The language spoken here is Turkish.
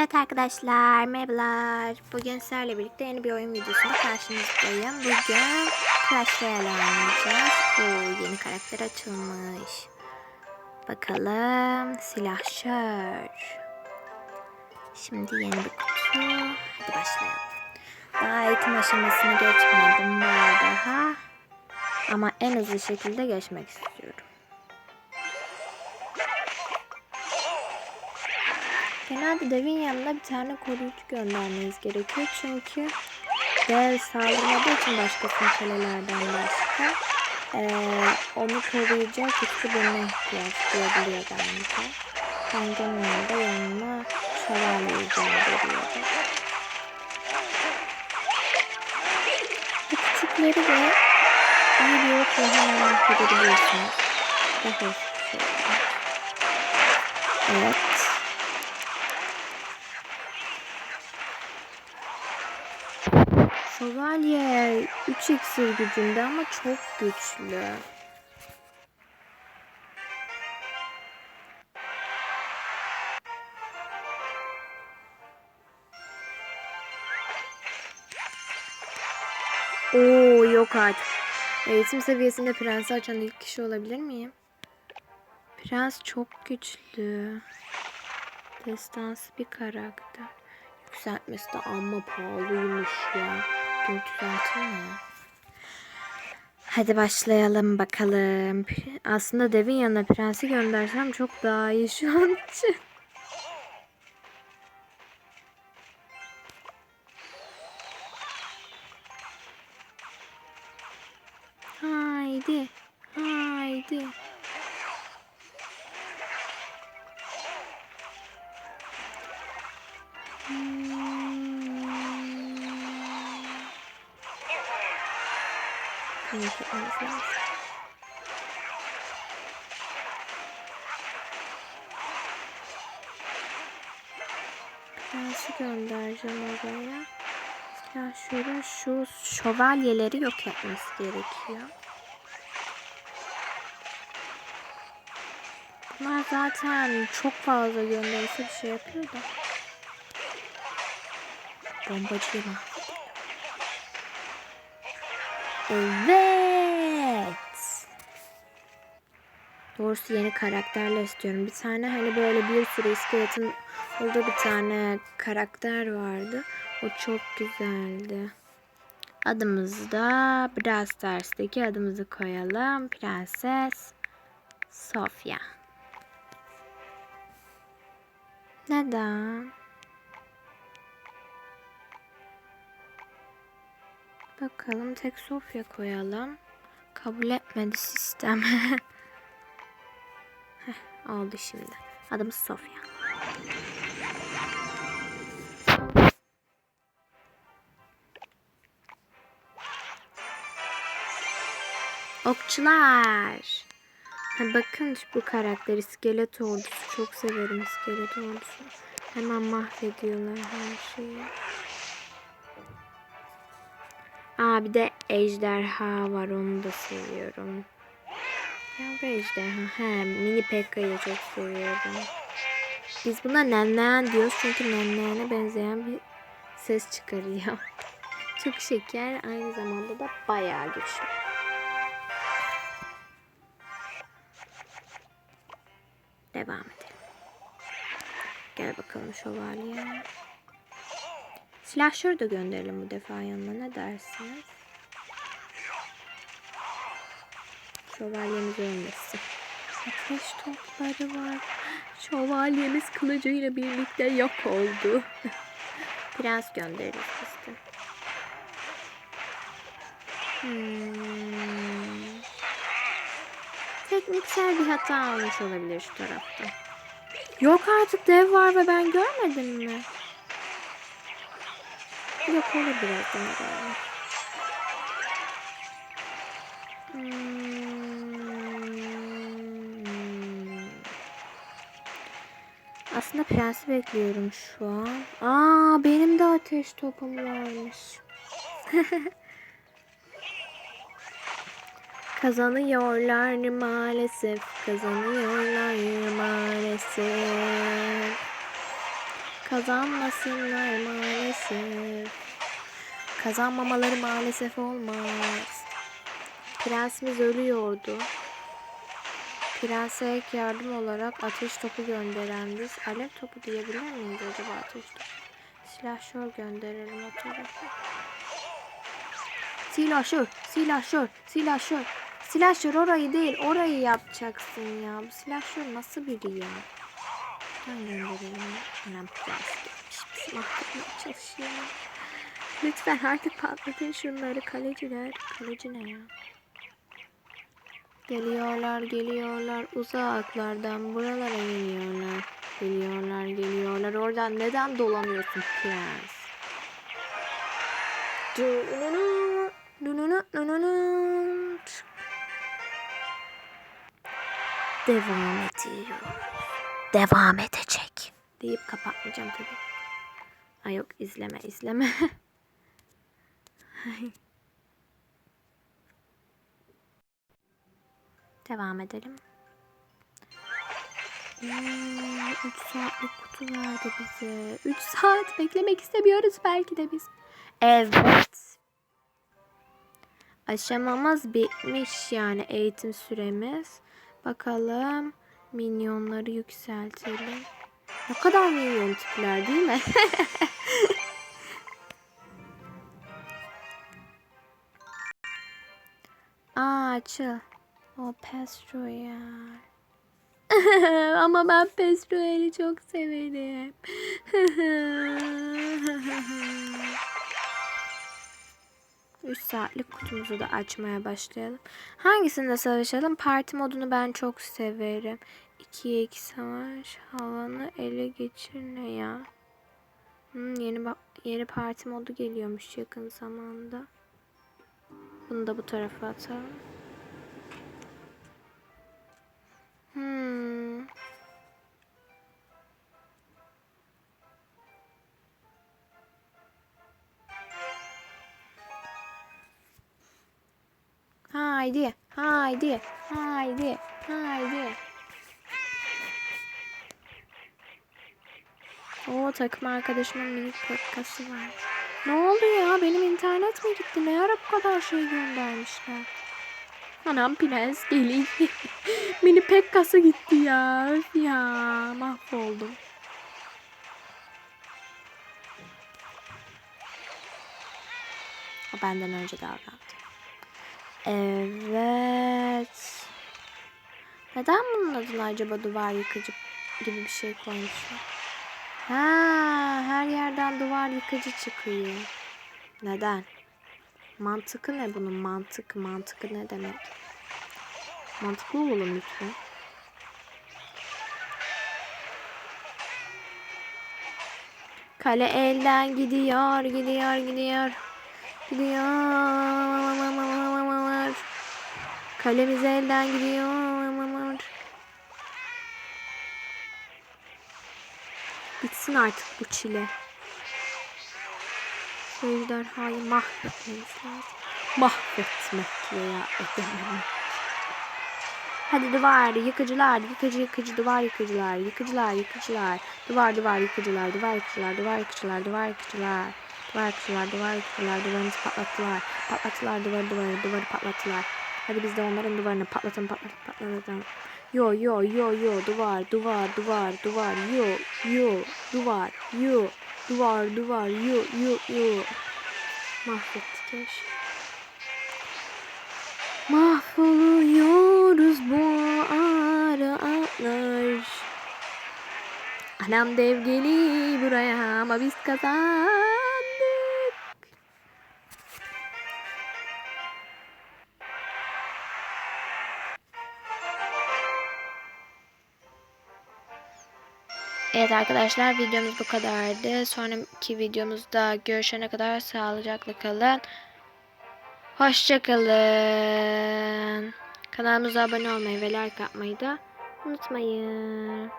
Evet arkadaşlar merhabalar. Bugün sizlerle birlikte yeni bir oyun videosunda karşınızdayım. Bugün Clash Royale oynayacağız. Oo, yeni karakter açılmış. Bakalım silahşör. Şimdi yeni bir kutu. Hadi başlayalım. Daha eğitim aşamasını geçmedim var daha. Ama en hızlı şekilde geçmek istiyorum. Genelde devin yanına bir tane koruyucu göndermeniz gerekiyor. Çünkü dev saldırmadığı için başkasının kalelerden başka eee, onu koruyacak güçlü birine ihtiyaç duyabiliyor galiba. Ben genelde yanıma şövalyeyi gönderiyorum. Bu küçükleri de iyi bir okula hemen mahvedebiliyorsunuz. Daha hoş bir şey. Evet. Şövalye 3 iksir gücünde ama çok güçlü. Oo yok artık. Eğitim seviyesinde prensi açan ilk kişi olabilir miyim? Prens çok güçlü. Destansı bir karakter. Yükseltmesi de amma pahalıymış ya. 406 mı? Hadi başlayalım bakalım. Aslında devin yanına prensi göndersem çok daha iyi şu an için. Haydi. Panik etmemiz lazım. Prensi göndereceğim oraya. Ya şöyle şu şövalyeleri yok etmesi gerekiyor. Bunlar zaten çok fazla gönderirse bir şey yapıyor da. Bombacıyı mahvedelim. Evet. Doğrusu yeni karakterler istiyorum. Bir tane hani böyle bir sürü iskeletin olduğu bir tane karakter vardı. O çok güzeldi. Adımızı da Brawl Stars'taki adımızı koyalım. Prenses Sofia. Neden? Bakalım tek Sofya koyalım. Kabul etmedi sistem. Heh, oldu şimdi. Adımız Sofya. Okçular. Ha, bakın bu karakter iskelet ordusu. Çok severim iskelet ordusu. Hemen mahvediyorlar her şeyi. Aa bir de ejderha var onu da seviyorum. Yavru ejderha. He mini Pekka'yı çok seviyorum. Biz buna nenneyen diyoruz çünkü nenneyene benzeyen bir ses çıkarıyor. çok şeker aynı zamanda da bayağı güçlü. Devam edelim. Gel bakalım şövalye. Silahşörü de gönderelim bu defa yanına ne dersiniz? Şövalyemiz ölmesin. Ateş topları var. Şövalyemiz kılıcıyla birlikte yok oldu. Prens göndeririz biz. Hmm. Tekniksel bir hata olmuş olabilir şu tarafta. Yok artık dev var ve ben görmedim mi? Olur birazdan herhalde. Hmm. Aslında prensi bekliyorum şu an. Aa benim de ateş topum varmış. Kazanıyorlar maalesef. Kazanıyorlar maalesef. Kazanmasınlar maalesef. Kazanmamaları maalesef olmaz. Prensimiz ölüyordu. Prense ek yardım olarak ateş topu gönderen biz. Alev topu diyebilir miyiz acaba ateş topu? Silahşör gönderelim o tarafa. Silahşör, silahşör, silahşör. Silahşör orayı değil, orayı yapacaksın ya. Bu silahşör nasıl biri ya? Ben gönderelim. Anam prens gelmiş. Bizi mahvetmeye çalışıyor. Lütfen artık patlatın şunları kaleciler. Kaleci ne ya? Geliyorlar, geliyorlar. Uzaklardan buralara geliyorlar. Geliyorlar, geliyorlar. Oradan neden dolanıyorsun prens? Devam ediyor. Devam edecek. Deyip kapatmayacağım tabii. Ay yok izleme izleme. Devam edelim. 3 saatlik kutu verdi bize. 3 saat beklemek istemiyoruz belki de biz. Evet. Aşamamız bitmiş yani eğitim süremiz. Bakalım minyonları yükseltelim. Ne kadar minyon tipler değil mi? Aa açıl. O Pestroyal. Ama ben Pestroyal'i çok severim. Üç saatlik kutumuzu da açmaya başlayalım. Hangisinde savaşalım? Parti modunu ben çok severim. 2'ye 2 savaş. Havanı ele geçir ne ya? Hmm, yeni yeni parti modu geliyormuş yakın zamanda. Bunu da bu tarafa atalım. Hmm. Haydi, haydi, haydi, haydi. O takım arkadaşımın minik pekkası var. Ne oldu ya? Benim internet mi gitti? Ne ara bu kadar şey göndermişler? Anam prens geliyor. Mini pekkası gitti ya. Ya mahvoldum. O benden önce davrandı. Evet. Neden bunun adını acaba duvar yıkıcı gibi bir şey koymuşlar? Ha, her yerden duvar yıkıcı çıkıyor. Neden? Mantıkı ne bunun? Mantık, mantıkı ne demek? Mantıklı olalım lütfen. Kale elden gidiyor, gidiyor, gidiyor. Gidiyor. Kalemiz elden gidiyor. Bitsin artık bu çile. Bu ejderhayı mahvetmemiz lazım. Mahvetmek veya edememek. Hadi duvar, yıkıcılar, yıkıcı yıkıcı duvar yıkıcılar, yıkıcılar, yıkıcılar, duvar duvar yıkıcılar, duvar yıkıcılar, duvar yıkıcılar, duvar yıkıcılar, duvar yıkıcılar, duvar yıkıcılar, duvarımızı patlattılar, patlattılar duvarı duvarı, duvarı patlattılar. Hadi biz de onların duvarını patlatın patlatın patlatın. Yo yo yo yo duvar duvar duvar duvar yo yo duvar yo duvar duvar yo yo yo. Mahvettik eş. Mahvoluyoruz bu aralar. Anam dev geliyor buraya ama biz kazandık. Evet arkadaşlar videomuz bu kadardı. Sonraki videomuzda görüşene kadar sağlıcakla kalın. Hoşçakalın. Kanalımıza abone olmayı ve like atmayı da unutmayın.